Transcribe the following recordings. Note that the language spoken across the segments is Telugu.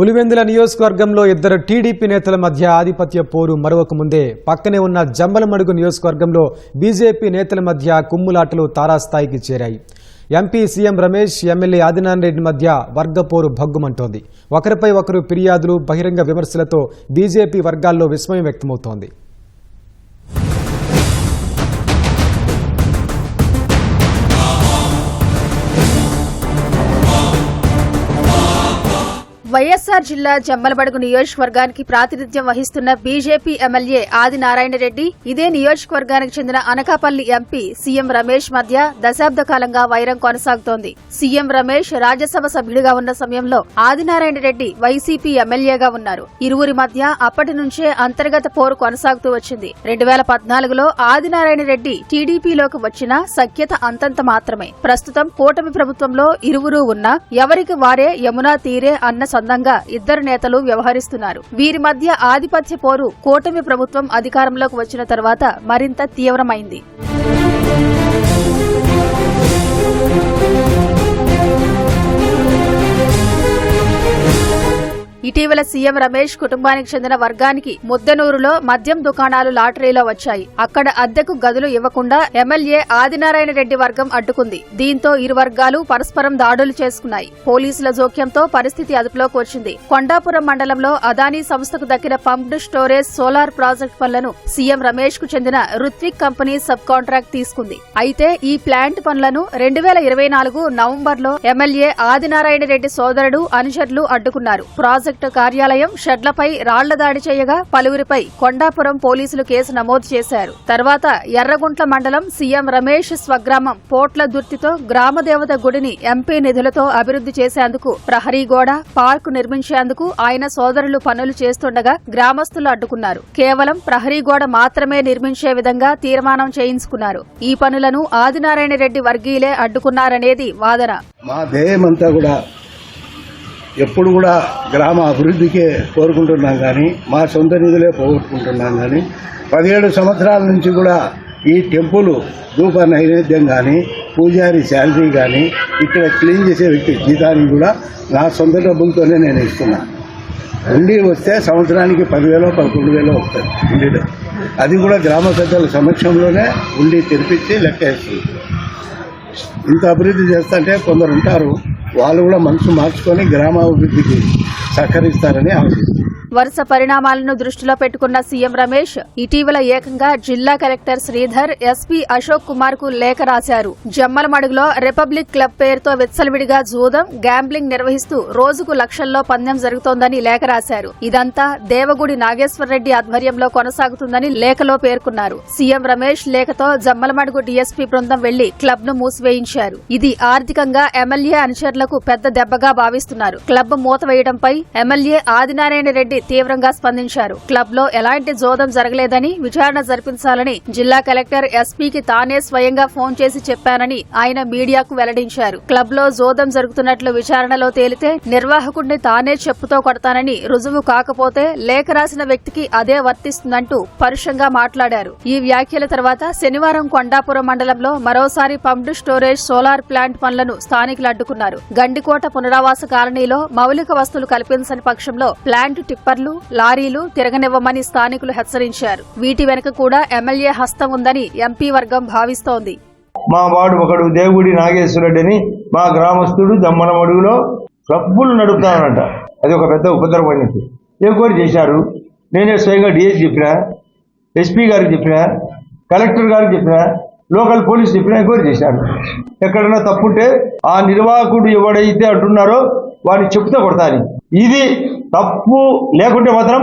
పులివెందుల నియోజకవర్గంలో ఇద్దరు టీడీపీ నేతల మధ్య ఆధిపత్య పోరు మరొక ముందే. పక్కనే ఉన్న జంబలమడుగు నియోజకవర్గంలో బీజేపీ నేతల మధ్య కుమ్ములాటలు తారాస్థాయికి చేరాయి. MP CM Ramesh MLA Adinarayana Reddy మధ్య వర్గపోరు భగ్గుమంటోంది. ఒకరిపై ఒకరు ఫిర్యాదులు బహిరంగ విమర్శలతో బీజేపీ వర్గాల్లో విస్మయం వ్యక్తమవుతోంది. వైఎస్ఆర్ జిల్లా జమ్మలబడుగు నియోజకవర్గానికి ప్రాతినిధ్యం వహిస్తున్న బీజేపీ ఎమ్మెల్యే ఆదినారాయణ రెడ్డి ఇదే నియోజకవర్గానికి చెందిన అనకాపల్లి ఎంపీ సీఎం రమేష్ మధ్య దశాబ్ద కాలంగా వైరం కొనసాగుతోంది. సీఎం రమేష్ రాజ్యసభ సభ్యుడిగా ఉన్న సమయంలో ఆదినారాయణ రెడ్డి వైసీపీ ఎమ్మెల్యేగా ఉన్నారు. ఇరువురి మధ్య అప్పటి నుంచే అంతర్గత పోరు కొనసాగుతూ వచ్చింది. రెండు వేల పద్నాలుగులో ఆదినారాయణ రెడ్డి టీడీపీలోకి వచ్చిన సఖ్యత అంతంత మాత్రమే. ప్రస్తుతం కూటమి ప్రభుత్వంలో ఇరువురు ఉన్నా ఎవరికి వారే యమునా తీరే అన్న సొంతంగా ఇద్దరు నేతలు వ్యవహరిస్తున్నారు. వీరి మధ్య ఆధిపత్య పోరు కూటమి ప్రభుత్వం అధికారంలోకి వచ్చిన తర్వాత మరింత తీవ్రమైంది. ఇటీవల సీఎం రమేష్ కుటుంబానికి చెందిన వర్గానికి ముద్దనూరులో మద్యం దుకాణాలు లాటరీలో వచ్చాయి. అక్కడ అద్దెకు గదులు ఇవ్వకుండా ఎమ్మెల్యే ఆదినారాయణ రెడ్డి వర్గం అడ్డుకుంది. దీంతో ఇరు వర్గాలు పరస్పరం దాడులు చేసుకున్నాయి. పోలీసుల జోక్యంతో పరిస్థితి అదుపులోకి వచ్చింది. కొండాపురం మండలంలో అదానీ సంస్థకు దక్కిన పంప్డ్ స్టోరేజ్ సోలార్ ప్రాజెక్ట్ పనులను సీఎం రమేష్కు చెందిన రుత్విక్ కంపెనీ సబ్ కాంట్రాక్ట్ తీసుకుంది. అయితే ఈ ప్లాంట్ పనులను రెండు వేల ఇరవై నాలుగు నవంబర్లో ఎమ్మెల్యే ఆదినారాయణ రెడ్డి సోదరుడు అనుచరులు అడ్డుకున్నారు. ప్రాజెక్టు కార్యాలయం షెడ్లపై రాళ్ళ దాడి చేయగా పలువురిపై కొండాపురం పోలీసులు కేసు నమోదు చేశారు. తర్వాత ఎర్రగుంట్ల మండలం సీఎం రమేష్ స్వగ్రామం పోట్ల దుర్తితో గ్రామదేవత గుడిని ఎంపీ నిధులతో అభివృద్ధి చేసేందుకు ప్రహరీ గోడ పార్క్ నిర్మించేందుకు ఆయన సోదరులు పనులు చేస్తుండగా గ్రామస్తులు అడ్డుకున్నారు. కేవలం ప్రహరీ గోడ మాత్రమే నిర్మించే విధంగా తీర్మానం చేయించుకున్నారు. ఈ పనులను ఆదినారాయణ రెడ్డి వర్గీయులే అడ్డుకున్నారనేది వాదన. మా ధ్యేయమంతా కూడా ఎప్పుడు కూడా గ్రామ అభివృద్ధికే కోరుకుంటున్నాం కానీ మా సొంత నిధులే పోగొట్టుకుంటున్నాం కానీ పదిహేడు సంవత్సరాల నుంచి కూడా ఈ టెంపుల్ ధూప నైవేద్యం కానీ పూజారి శాలరీ కానీ ఇక్కడ క్లీన్ చేసే వ్యక్తి జీతానికి కూడా నా సొంత డబ్బులతోనే నేను ఇస్తున్నా. ఉండి వస్తే సంవత్సరానికి పదివేలు పదకొండు వేలు వస్తుంది ఉండిలో అది కూడా గ్రామ పెద్దల సమక్షంలోనే ఉండి తెరిపించి లెక్క వేస్తుంది. ఇంత అభివృద్ధి చేస్తుంటే కొందరు ఉంటారు వాళ్ళు కూడా మనసు మార్చుకొని గ్రామాభివృద్ధికి సహకరిస్తారని ఆశిస్తున్నాను వరుస పరిణామాలను దృష్టిలో పెట్టుకున్న సీఎం రమేష్ ఇటీవల ఏకంగా జిల్లా కలెక్టర్ శ్రీధర్ ఎస్పీ అశోక్ కుమార్కు లేఖ రాశారు. జమ్మలమడుగులో రిపబ్లిక్ క్లబ్ పేరుతో విచ్చలవిడిగా జూదం గ్యాంబ్లింగ్ నిర్వహిస్తూ రోజుకు లక్షల్లో పందెం జరుగుతోందని లేఖ రాశారు. ఇదంతా దేవగుడి నాగేశ్వరరెడ్డి ఆధ్వర్యంలో కొనసాగుతుందని లేఖలో పేర్కొన్నారు. సీఎం రమేష్ లేఖతో జమ్మలమడుగు డీఎస్పీ బృందం వెళ్ళి క్లబ్ను మూసివేయించారు. ఇది ఆర్థికంగా ఎమ్మెల్యే అనుచరులకు పెద్ద దెబ్బగా భావిస్తున్నారు. క్లబ్ మూతవేయడంపై ఎమ్మెల్యే ఆదినారాయణ రెడ్డి తీవ్రంగా స్పందించారు. క్లబ్లో ఎలాంటి జోదం జరగలేదని విచారణ జరిపించాలని జిల్లా కలెక్టర్ ఎస్పీకి తానే స్వయంగా ఫోన్ చేసి చెప్పానని ఆయన మీడియాకు వెల్లడించారు. క్లబ్లో జోదం జరుగుతున్నట్లు విచారణలో తేలితే నిర్వాహకుడిని తానే చెప్పుతో కొడతానని రుజువు కాకపోతే లేఖ రాసిన వ్యక్తికి అదే వర్తిస్తుందంటూ పరుషంగా మాట్లాడారు. ఈ వ్యాఖ్యల తర్వాత శనివారం కొండాపురం మండలంలో మరోసారి పంప్డ్ స్టోరేజ్ సోలార్ ప్లాంట్ పనులను స్థానికులు అడ్డుకున్నారు. గండికోట పునరావాస కాలనీలో మౌలిక వస్తువులు కల్పించని పక్షంలో ప్లాంట్ టిప్పర్లు లారీలు తిరగనివ్వమని స్థానికులు హెచ్చరించారు. వీటి వెనుక కూడా ఎమ్మెల్యే హస్తం ఉందని ఎంపీ వర్గం భావిస్తోంది. మా వాడు ఒకడు దేవుడి నాగేశ్వరుడని మా గ్రామస్తుడు జమ్మలమడుగులో క్లబ్బులు నడుపుతానంట. అది ఒక పెద్ద ఉపద్రవమైనది ఎంక్వైరీ చేశారు? నేనే స్వయంగా డిఎస్ చెప్పినా ఎస్పీ గారికి చెప్పినా కలెక్టర్ గారికి చెప్పినా లోకల్ పోలీస్ చెప్పినా ఎంక్వైరీ చేశారు? ఎక్కడైనా తప్పుంటే ఆ నిర్వాహకుడు ఎవడైతే అంటున్నారో వాడిని చెప్తే కొడతాను ఇది తప్పు లేకుంటే మాత్రం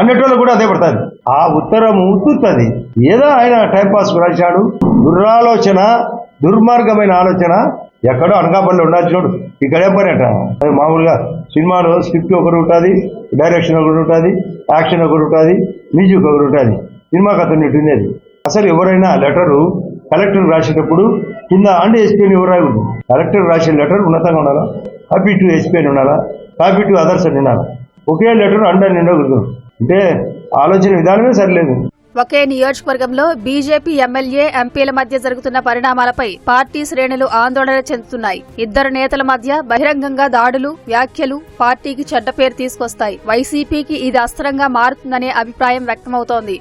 అన్నిటిలో కూడా అదే పడుతుంది. ఆ ఉత్తరం ఉత్తుతుంది ఏదో ఆయన టైంపాస్ రాశాడు. దురాలోచన దుర్మార్గమైన ఆలోచన ఎక్కడో అనకాపల్లి ఉండాల్సినోడు ఇక్కడే పని అట అది మామూలుగా సినిమాలో స్క్రిప్ట్ ఒకరు ఉంటుంది డైరెక్షన్ ఒకటి ఉంటుంది యాక్షన్ ఒకటి ఉంటుంది మ్యూజిక్ ఒకటి ఉంటుంది. సినిమా కథ ఉండేది. అసలు ఎవరైనా లెటరు కలెక్టర్ రాసేటప్పుడు కింద అండ్ ఎస్పీని ఎవరు రాయకూడదు. కలెక్టర్ రాసే లెటర్ ఉన్నతంగా ఉండాలా? కాపీ టు ఎస్పీ అని ఉండాలా? కాపీ టు అదర్స్ అని ఒకే లెటర్ అండర్ అని అంటే ఆలోచన విధానమే సరిలేదు. ఒకే నియోజకవర్గంలో బీజేపీ ఎమ్మెల్యే ఎంపీల మధ్య జరుగుతున్న పరిణామాలపై పార్టీ శ్రేణులు ఆందోళన చెందుతున్నాయి. ఇద్దరు నేతల మధ్య బహిరంగంగా దాడులు వ్యాఖ్యలు పార్టీకి చెడ్డ పేరు తీసుకొస్తాయి. వైసీపీకి ఇది అస్త్రంగా మారుతుందనే అభిప్రాయం వ్యక్తమవుతోంది.